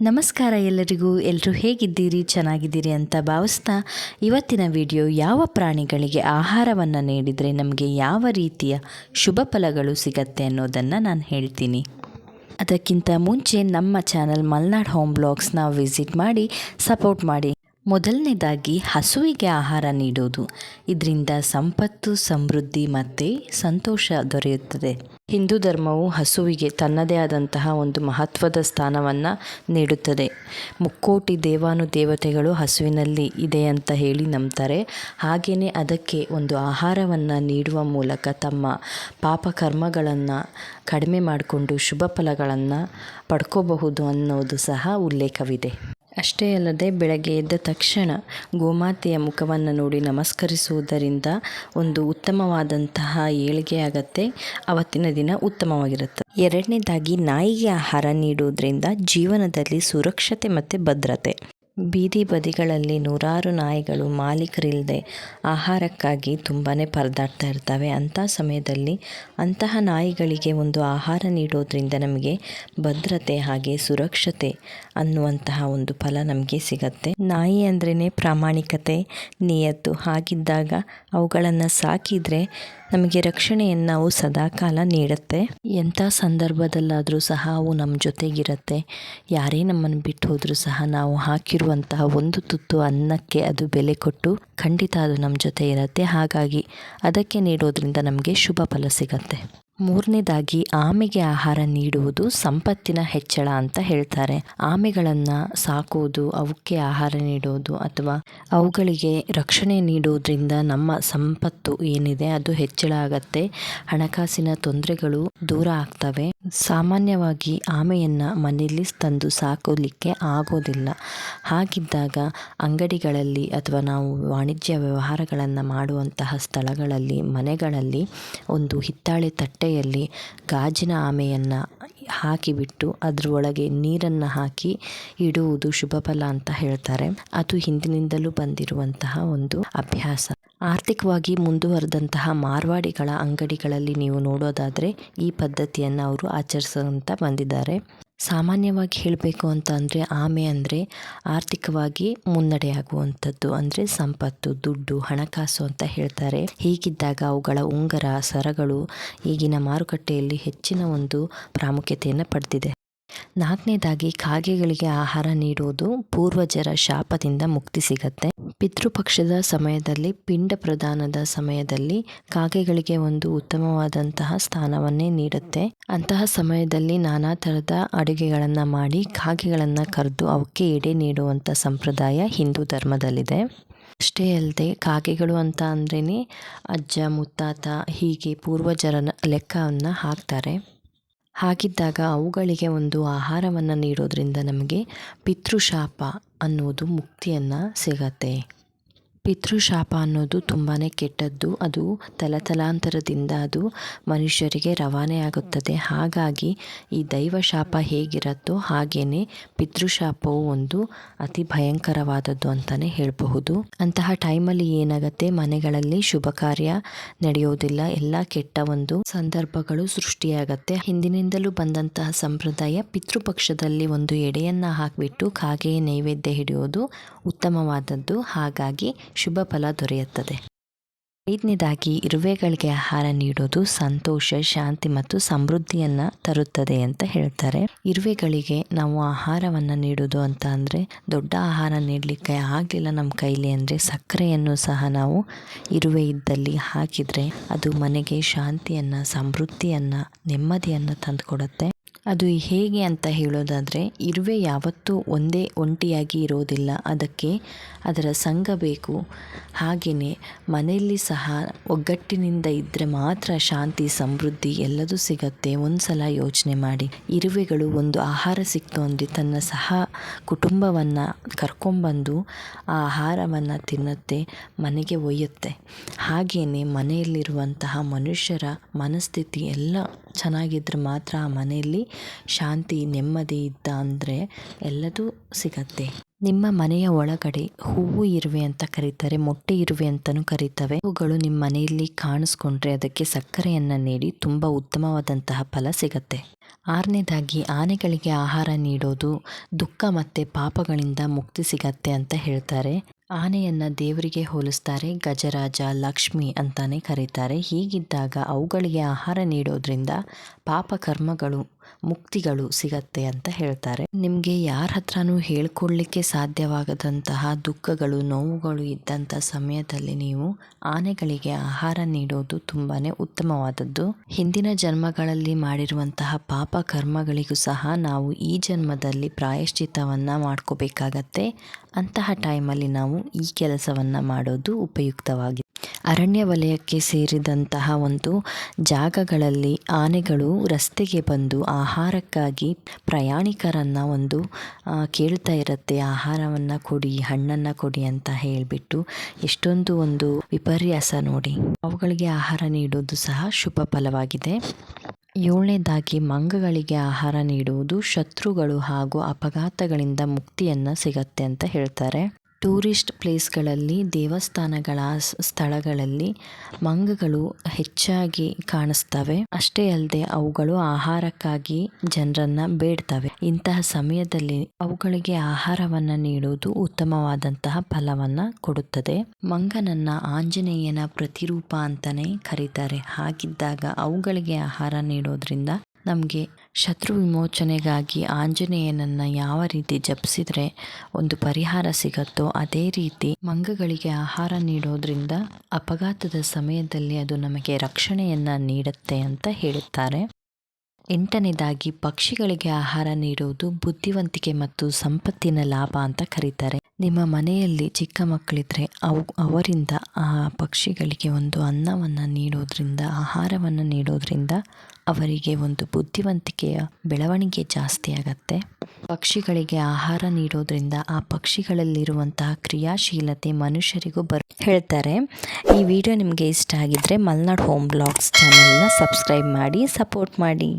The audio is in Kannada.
ನಮಸ್ಕಾರ ಎಲ್ಲರಿಗೂ. ಎಲ್ಲರೂ ಹೇಗಿದ್ದೀರಿ? ಚೆನ್ನಾಗಿದ್ದೀರಿ ಅಂತ ಭಾವಿಸ್ತಾ ಇವತ್ತಿನ ವಿಡಿಯೋ ಯಾವ ಪ್ರಾಣಿಗಳಿಗೆ ಆಹಾರವನ್ನು ನೀಡಿದರೆ ನಮಗೆ ಯಾವ ರೀತಿಯ ಶುಭ ಫಲಗಳು ಸಿಗತ್ತೆ ಅನ್ನೋದನ್ನು ನಾನು ಹೇಳ್ತೀನಿ. ಅದಕ್ಕಿಂತ ಮುಂಚೆ ನಮ್ಮ ಚಾನಲ್ ಮಲ್ನಾಡ್ ಹೋಮ್ ಬ್ಲಾಗ್ಸ್ನ ವಿಸಿಟ್ ಮಾಡಿ, ಸಪೋರ್ಟ್ ಮಾಡಿ. ಮೊದಲನೇದಾಗಿ ಹಸುವಿಗೆ ಆಹಾರ ನೀಡೋದು. ಇದರಿಂದ ಸಂಪತ್ತು, ಸಮೃದ್ಧಿ ಮತ್ತು ಸಂತೋಷ ದೊರೆಯುತ್ತದೆ. ಹಿಂದೂ ಧರ್ಮವು ಹಸುವಿಗೆ ತನ್ನದೇ ಆದಂತಹ ಒಂದು ಮಹತ್ವದ ಸ್ಥಾನವನ್ನು ನೀಡುತ್ತದೆ. ಮುಕ್ಕೋಟಿ ದೇವಾನುದೇವತೆಗಳು ಹಸುವಿನಲ್ಲಿ ಇದೆ ಅಂತ ಹೇಳಿ ನಂಬ್ತಾರೆ. ಹಾಗೆಯೇ ಅದಕ್ಕೆ ಒಂದು ಆಹಾರವನ್ನು ನೀಡುವ ಮೂಲಕ ತಮ್ಮ ಪಾಪ ಕರ್ಮಗಳನ್ನು ಕಡಿಮೆ ಮಾಡಿಕೊಂಡು ಶುಭ ಫಲಗಳನ್ನು ಪಡ್ಕೋಬಹುದು ಅನ್ನೋದು ಸಹ ಉಲ್ಲೇಖವಿದೆ. ಅಷ್ಟೇ ಅಲ್ಲದೆ ಬೆಳಗ್ಗೆ ಎದ್ದ ತಕ್ಷಣ ಗೋಮಾತೆಯ ಮುಖವನ್ನು ನೋಡಿ ನಮಸ್ಕರಿಸುವುದರಿಂದ ಒಂದು ಉತ್ತಮವಾದಂತಹ ಏಳಿಗೆ ಆಗತ್ತೆ. ಅವತ್ತಿನ ದಿನ ಉತ್ತಮವಾಗಿರುತ್ತೆ. ಎರಡನೇದಾಗಿ ನಾಯಿಗೆ ಆಹಾರ ನೀಡುವುದರಿಂದ ಜೀವನದಲ್ಲಿ ಸುರಕ್ಷತೆ ಮತ್ತು ಭದ್ರತೆ. ಬೀದಿ ಬದಿಗಳಲ್ಲಿ ನೂರಾರು ನಾಯಿಗಳು ಮಾಲೀಕರಿಲ್ಲದೆ ಆಹಾರಕ್ಕಾಗಿ ತುಂಬಾ ಪರದಾಡ್ತಾ ಇರ್ತವೆ. ಅಂಥ ಸಮಯದಲ್ಲಿ ಅಂತಹ ನಾಯಿಗಳಿಗೆ ಒಂದು ಆಹಾರ ನೀಡೋದ್ರಿಂದ ನಮಗೆ ಭದ್ರತೆ ಹಾಗೆ ಸುರಕ್ಷತೆ ಅನ್ನುವಂತಹ ಒಂದು ಫಲ ನಮಗೆ ಸಿಗತ್ತೆ. ನಾಯಿ ಅಂದ್ರೇ ಪ್ರಾಮಾಣಿಕತೆ, ನಿಯತ್ತು. ಹಾಗಿದ್ದಾಗ ಅವುಗಳನ್ನು ಸಾಕಿದರೆ ನಮಗೆ ರಕ್ಷಣೆಯನ್ನು ಅವು ಸದಾಕಾಲ ನೀಡುತ್ತೆ. ಎಂಥ ಸಂದರ್ಭದಲ್ಲಾದರೂ ಸಹ ಅವು ನಮ್ಮ ಜೊತೆಗಿರುತ್ತೆ. ಯಾರೇ ನಮ್ಮನ್ನು ಬಿಟ್ಟು ಹೋದರೂ ಸಹ ನಾವು ಹಾಕಿರುವಂತಹ ಒಂದು ತುತ್ತು ಅನ್ನಕ್ಕೆ ಅದು ಬೆಲೆ ಕೊಟ್ಟು ಖಂಡಿತ ಅದು ನಮ್ಮ ಜೊತೆ ಇರುತ್ತೆ. ಹಾಗಾಗಿ ಅದಕ್ಕೆ ನೀಡೋದ್ರಿಂದ ನಮಗೆ ಶುಭ ಫಲ ಸಿಗತ್ತೆ. ಮೂರನೇದಾಗಿ ಆಮೆಗೆ ಆಹಾರ ನೀಡುವುದು ಸಂಪತ್ತಿನ ಹೆಚ್ಚಳ ಅಂತ ಹೇಳ್ತಾರೆ. ಆಮೆಗಳನ್ನು ಸಾಕುವುದು, ಅವಕ್ಕೆ ಆಹಾರ ನೀಡುವುದು ಅಥವಾ ಅವುಗಳಿಗೆ ರಕ್ಷಣೆ ನೀಡೋದ್ರಿಂದ ನಮ್ಮ ಸಂಪತ್ತು ಏನಿದೆ ಅದು ಹೆಚ್ಚಳ ಆಗತ್ತೆ. ಹಣಕಾಸಿನ ತೊಂದರೆಗಳು ದೂರ ಆಗ್ತವೆ. ಸಾಮಾನ್ಯವಾಗಿ ಆಮೆಯನ್ನು ಮನೆಯಲ್ಲಿ ತಂದು ಸಾಕೋಲಿಕ್ಕೆ ಆಗೋದಿಲ್ಲ. ಹಾಗಿದ್ದಾಗ ಅಂಗಡಿಗಳಲ್ಲಿ ಅಥವಾ ನಾವು ವಾಣಿಜ್ಯ ವ್ಯವಹಾರಗಳನ್ನು ಮಾಡುವಂತಹ ಸ್ಥಳಗಳಲ್ಲಿ, ಮನೆಗಳಲ್ಲಿ ಒಂದು ಹಿತ್ತಾಳೆ ತಟ್ಟೆಯಲ್ಲಿ ಗಾಜಿನ ಆಮೆಯನ್ನು ಹಾಕಿಬಿಟ್ಟು ಅದರೊಳಗೆ ನೀರನ್ನು ಹಾಕಿ ಇಡುವುದು ಶುಭ ಫಲ ಅಂತ ಹೇಳ್ತಾರೆ. ಅದು ಹಿಂದಿನಿಂದಲೂ ಬಂದಿರುವಂತಹ ಒಂದು ಅಭ್ಯಾಸ. ಆರ್ಥಿಕವಾಗಿ ಮುಂದುವರೆದಂತಹ ಮಾರ್ವಾಡಿಗಳ ಅಂಗಡಿಗಳಲ್ಲಿ ನೀವು ನೋಡೋದಾದರೆ ಈ ಪದ್ಧತಿಯನ್ನು ಅವರು ಆಚರಿಸುವಂತ ಬಂದಿದ್ದಾರೆ. ಸಾಮಾನ್ಯವಾಗಿ ಹೇಳಬೇಕು ಅಂತ ಅಂದರೆ ಆಮೆ ಅಂದರೆ ಆರ್ಥಿಕವಾಗಿ ಮುನ್ನಡೆಯಾಗುವಂಥದ್ದು ಅಂದರೆ ಸಂಪತ್ತು, ದುಡ್ಡು, ಹಣಕಾಸು ಅಂತ ಹೇಳ್ತಾರೆ. ಹೀಗಿದ್ದಾಗ ಅವುಗಳ ಉಂಗರ, ಸರಗಳು ಈಗಿನ ಮಾರುಕಟ್ಟೆಯಲ್ಲಿ ಹೆಚ್ಚಿನ ಒಂದು ಪ್ರಾಮುಖ್ಯತೆಯನ್ನು ಪಡೆದಿದೆ. ನಾಲ್ಕನೇದಾಗಿ ಕಾಗೆಗಳಿಗೆ ಆಹಾರ ನೀಡುವುದು ಪೂರ್ವಜರ ಶಾಪದಿಂದ ಮುಕ್ತಿ ಸಿಗತ್ತೆ. ಪಿತೃಪಕ್ಷದ ಸಮಯದಲ್ಲಿ, ಪಿಂಡ ಪ್ರದಾನದ ಸಮಯದಲ್ಲಿ ಕಾಗೆಗಳಿಗೆ ಒಂದು ಉತ್ತಮವಾದಂತಹ ಸ್ಥಾನವನ್ನೇ ನೀಡುತ್ತೆ. ಅಂತಹ ಸಮಯದಲ್ಲಿ ನಾನಾ ಥರದ ಅಡುಗೆಗಳನ್ನು ಮಾಡಿ ಕಾಗೆಗಳನ್ನು ಕರೆದು ಅವಕ್ಕೆ ಎಡೆ ನೀಡುವಂಥ ಸಂಪ್ರದಾಯ ಹಿಂದೂ ಧರ್ಮದಲ್ಲಿದೆ. ಅಷ್ಟೇ ಅಲ್ಲದೆ ಕಾಗೆಗಳು ಅಂತ ಅಂದ್ರೇ ಅಜ್ಜ, ಮುತ್ತಾತ ಹೀಗೆ ಪೂರ್ವಜರ ಲೆಕ್ಕವನ್ನು ಹಾಕ್ತಾರೆ. ಹಾಗಿದ್ದಾಗ ಅವುಗಳಿಗೆ ಒಂದು ಆಹಾರವನ್ನು ನೀಡೋದ್ರಿಂದ ನಮಗೆ ಪಿತೃಶಾಪ ಅನ್ನೋದು ಮುಕ್ತಿಯನ್ನು ಸಿಗತ್ತೆ. ಪಿತೃಶಾಪ ಅನ್ನೋದು ತುಂಬಾ ಕೆಟ್ಟದ್ದು. ಅದು ತಲತಲಾಂತರದಿಂದ ಅದು ಮನುಷ್ಯರಿಗೆ ರವಾನೆ ಆಗುತ್ತದೆ. ಹಾಗಾಗಿ ಈ ದೈವಶಾಪ ಹೇಗಿರುತ್ತೋ ಹಾಗೆಯೇ ಪಿತೃಶಾಪವು ಒಂದು ಅತಿ ಭಯಂಕರವಾದದ್ದು ಅಂತಲೇ ಹೇಳಬಹುದು. ಅಂತಹ ಟೈಮಲ್ಲಿ ಏನಾಗುತ್ತೆ? ಮನೆಗಳಲ್ಲಿ ಶುಭ ಕಾರ್ಯ ನಡೆಯೋದಿಲ್ಲ. ಎಲ್ಲ ಕೆಟ್ಟ ಒಂದು ಸಂದರ್ಭಗಳು ಸೃಷ್ಟಿಯಾಗತ್ತೆ. ಹಿಂದಿನಿಂದಲೂ ಬಂದಂತಹ ಸಂಪ್ರದಾಯ ಪಿತೃಪಕ್ಷದಲ್ಲಿ ಒಂದು ಎಡೆಯನ್ನು ಹಾಕಿಬಿಟ್ಟು ಕಾಗೆಯೇ ನೈವೇದ್ಯ ಹಿಡಿಯೋದು ಉತ್ತಮವಾದದ್ದು. ಹಾಗಾಗಿ ಶುಭ ಫಲ ದೊರೆಯುತ್ತದೆ. ಐದನೇದಾಗಿ, ಇರುವೆಗಳಿಗೆ ಆಹಾರ ನೀಡೋದು ಸಂತೋಷ, ಶಾಂತಿ ಮತ್ತು ಸಮೃದ್ಧಿಯನ್ನು ತರುತ್ತದೆ ಅಂತ ಹೇಳ್ತಾರೆ. ಇರುವೆಗಳಿಗೆ ನಾವು ಆಹಾರವನ್ನು ನೀಡೋದು ಅಂತ ಅಂದರೆ ದೊಡ್ಡ ಆಹಾರ ನೀಡಲಿಕ್ಕೆ ಆಗಲಿಲ್ಲ ನಮ್ಮ ಕೈಲಿ ಅಂದರೆ ಸಕ್ಕರೆಯನ್ನು ಸಹ ನಾವು ಇರುವೆ ಇದ್ದಲ್ಲಿ ಹಾಕಿದರೆ ಅದು ಮನೆಗೆ ಶಾಂತಿಯನ್ನು, ಸಮೃದ್ಧಿಯನ್ನು, ನೆಮ್ಮದಿಯನ್ನು ತಂದುಕೊಡುತ್ತೆ. ಅದು ಹೇಗೆ ಅಂತ ಹೇಳೋದಾದರೆ, ಇರುವೆ ಯಾವತ್ತೂ ಒಂದೇ ಒಂಟಿಯಾಗಿ ಇರೋದಿಲ್ಲ. ಅದಕ್ಕೆ ಅದರ ಸಂಘ ಬೇಕು. ಹಾಗೆಯೇ ಮನೆಯಲ್ಲಿ ಸಹ ಒಗ್ಗಟ್ಟಿನಿಂದ ಇದ್ದರೆ ಮಾತ್ರ ಶಾಂತಿ, ಸಮೃದ್ಧಿ ಎಲ್ಲದೂ ಸಿಗತ್ತೆ. ಒಂದು ಸಲ ಯೋಚನೆ ಮಾಡಿ. ಇರುವೆಗಳು ಒಂದು ಆಹಾರ ಸಿಕ್ತು ಅಂದರೆ ತನ್ನ ಸಹ ಕುಟುಂಬವನ್ನು ಕರ್ಕೊಂಬಂದು ಆ ಆಹಾರವನ್ನು ತಿನ್ನುತ್ತೆ, ಮನೆಗೆ ಒಯ್ಯುತ್ತೆ. ಹಾಗೆಯೇ ಮನೆಯಲ್ಲಿರುವಂತಹ ಮನುಷ್ಯರ ಮನಸ್ಥಿತಿ ಎಲ್ಲ ಚೆನ್ನಾಗಿದ್ದರೆ ಮಾತ್ರ ಆ ಮನೆಯಲ್ಲಿ ಶಾಂತಿ, ನೆಮ್ಮದಿ ಇದ್ದ ಅಂದರೆ ಎಲ್ಲದೂ ಸಿಗತ್ತೆ. ನಿಮ್ಮ ಮನೆಯ ಒಳಗಡೆ ಹೂವು ಇರುವೆ ಅಂತ ಕರೀತಾರೆ, ಮೊಟ್ಟೆ ಇರುವೆ ಅಂತಲೂ ಕರೀತವೆ. ಅವುಗಳು ನಿಮ್ಮ ಮನೆಯಲ್ಲಿ ಕಾಣಿಸ್ಕೊಂಡ್ರೆ ಅದಕ್ಕೆ ಸಕ್ಕರೆಯನ್ನು ನೀಡಿ ತುಂಬ ಉತ್ತಮವಾದಂತಹ ಫಲ ಸಿಗತ್ತೆ. ಆರನೇದಾಗಿ ಆನೆಗಳಿಗೆ ಆಹಾರ ನೀಡೋದು ದುಃಖ ಮತ್ತು ಪಾಪಗಳಿಂದ ಮುಕ್ತಿ ಸಿಗತ್ತೆ ಅಂತ ಹೇಳ್ತಾರೆ. ಆನೆಯನ್ನು ದೇವರಿಗೆ ಹೋಲಿಸ್ತಾರೆ ಗಜರಾಜ ಲಕ್ಷ್ಮಿ ಅಂತಾನೆ ಕರೀತಾರೆ. ಹೀಗಿದ್ದಾಗ ಅವುಗಳಿಗೆ ಆಹಾರ ನೀಡೋದ್ರಿಂದ ಪಾಪ ಕರ್ಮಗಳು, ಮುಕ್ತಿಗಳು ಸಿಗತ್ತೆ ಅಂತ ಹೇಳ್ತಾರೆ. ನಿಮಗೆ ಯಾರ ಹತ್ರನೂ ಹೇಳ್ಕೊಳ್ಳಿಕ್ಕೆ ಸಾಧ್ಯವಾಗದಂತಹ ದುಃಖಗಳು, ನೋವುಗಳು ಇದ್ದಂಥ ಸಮಯದಲ್ಲಿ ನೀವು ಆನೆಗಳಿಗೆ ಆಹಾರ ನೀಡೋದು ತುಂಬಾನೇ ಉತ್ತಮವಾದದ್ದು. ಹಿಂದಿನ ಜನ್ಮಗಳಲ್ಲಿ ಮಾಡಿರುವಂತಹ ಪಾಪ ಕರ್ಮಗಳಿಗೂ ಸಹ ನಾವು ಈ ಜನ್ಮದಲ್ಲಿ ಪ್ರಾಯಶ್ಚಿತವನ್ನು ಮಾಡ್ಕೋಬೇಕಾಗತ್ತೆ. ಅಂತಹ ಟೈಮಲ್ಲಿ ನಾವು ಈ ಕೆಲಸವನ್ನ ಮಾಡೋದು ಉಪಯುಕ್ತವಾಗಿದೆ. ಅರಣ್ಯ ವಲಯಕ್ಕೆ ಸೇರಿದಂತಹ ಒಂದು ಜಾಗಗಳಲ್ಲಿ ಆನೆಗಳು ರಸ್ತೆಗೆ ಬಂದು ಆಹಾರಕ್ಕಾಗಿ ಪ್ರಯಾಣಿಕರನ್ನು ಒಂದು ಕೇಳ್ತಾ ಇರುತ್ತೆ. ಆಹಾರವನ್ನು ಕೊಡಿ, ಹಣ್ಣನ್ನು ಕೊಡಿ ಅಂತ ಹೇಳಿಬಿಟ್ಟು ಎಷ್ಟೊಂದು ಒಂದು ವಿಪರ್ಯಾಸ ನೋಡಿ. ಅವುಗಳಿಗೆ ಆಹಾರ ನೀಡೋದು ಸಹ ಶುಭ ಫಲವಾಗಿದೆ. ಏಳನೇದಾಗಿ ಮಂಗಗಳಿಗೆ ಆಹಾರ ನೀಡುವುದು ಶತ್ರುಗಳು ಹಾಗೂ ಅಪಘಾತಗಳಿಂದ ಮುಕ್ತಿಯನ್ನು ಸಿಗತ್ತೆ ಅಂತ ಹೇಳ್ತಾರೆ. ಟೂರಿಸ್ಟ್ ಪ್ಲೇಸ್ಗಳಲ್ಲಿ, ದೇವಸ್ಥಾನಗಳ ಸ್ಥಳಗಳಲ್ಲಿ ಮಂಗಗಳು ಹೆಚ್ಚಾಗಿ ಕಾಣಿಸ್ತವೆ. ಅಷ್ಟೇ ಅಲ್ಲದೆ ಅವುಗಳು ಆಹಾರಕ್ಕಾಗಿ ಜನರನ್ನ ಬೇಡ್ತವೆ. ಇಂತಹ ಸಮಯದಲ್ಲಿ ಅವುಗಳಿಗೆ ಆಹಾರವನ್ನ ನೀಡುವುದು ಉತ್ತಮವಾದಂತಹ ಫಲವನ್ನ ಕೊಡುತ್ತದೆ. ಮಂಗನನ್ನ ಆಂಜನೇಯನ ಪ್ರತಿರೂಪ ಅಂತಾನೆ ಕರೀತಾರೆ. ಹಾಗಿದ್ದಾಗ ಅವುಗಳಿಗೆ ಆಹಾರ ನೀಡೋದ್ರಿಂದ ನಮಗೆ ಶತ್ರು ವಿಮೋಚನೆಗಾಗಿ ಆಂಜನೇಯನನ್ನು ಯಾವ ರೀತಿ ಜಪಿಸಿದರೆ ಒಂದು ಪರಿಹಾರ ಸಿಗತ್ತೋ ಅದೇ ರೀತಿ ಮಂಗಗಳಿಗೆ ಆಹಾರ ನೀಡೋದ್ರಿಂದ ಅಪಘಾತದ ಸಮಯದಲ್ಲಿ ಅದು ನಮಗೆ ರಕ್ಷಣೆಯನ್ನು ನೀಡುತ್ತೆ ಅಂತ ಹೇಳುತ್ತಾರೆ. ಎಂಟನೇದಾಗಿ ಪಕ್ಷಿಗಳಿಗೆ ಆಹಾರ ನೀಡುವುದು ಬುದ್ಧಿವಂತಿಕೆ ಮತ್ತು ಸಂಪತ್ತಿನ ಲಾಭ ಅಂತ ಕರೀತಾರೆ. ನಿಮ್ಮ ಮನೆಯಲ್ಲಿ ಚಿಕ್ಕ ಮಕ್ಕಳಿದ್ರೆ ಅವು, ಅವರಿಂದ ಆ ಪಕ್ಷಿಗಳಿಗೆ ಒಂದು ಅನ್ನವನ್ನು ನೀಡೋದ್ರಿಂದ, ಆಹಾರವನ್ನು ನೀಡೋದ್ರಿಂದ ಅವರಿಗೆ ಒಂದು ಬುದ್ಧಿವಂತಿಕೆಯ ಬೆಳವಣಿಗೆ ಜಾಸ್ತಿ ಆಗತ್ತೆ. ಪಕ್ಷಿಗಳಿಗೆ ಆಹಾರ ನೀಡೋದ್ರಿಂದ ಆ ಪಕ್ಷಿಗಳಲ್ಲಿರುವಂತಹ ಕ್ರಿಯಾಶೀಲತೆ ಮನುಷ್ಯರಿಗೂ ಬರ್, ಹೇಳ್ತಾರೆ. ಈ ವಿಡಿಯೋ ನಿಮಗೆ ಇಷ್ಟ ಆಗಿದ್ದರೆ ಮಲ್ನಾಡ್ ಹೋಮ್ ಬ್ಲಾಗ್ಸ್ ಚಾನಲ್ನ ಸಬ್ಸ್ಕ್ರೈಬ್ ಮಾಡಿ, ಸಪೋರ್ಟ್ ಮಾಡಿ.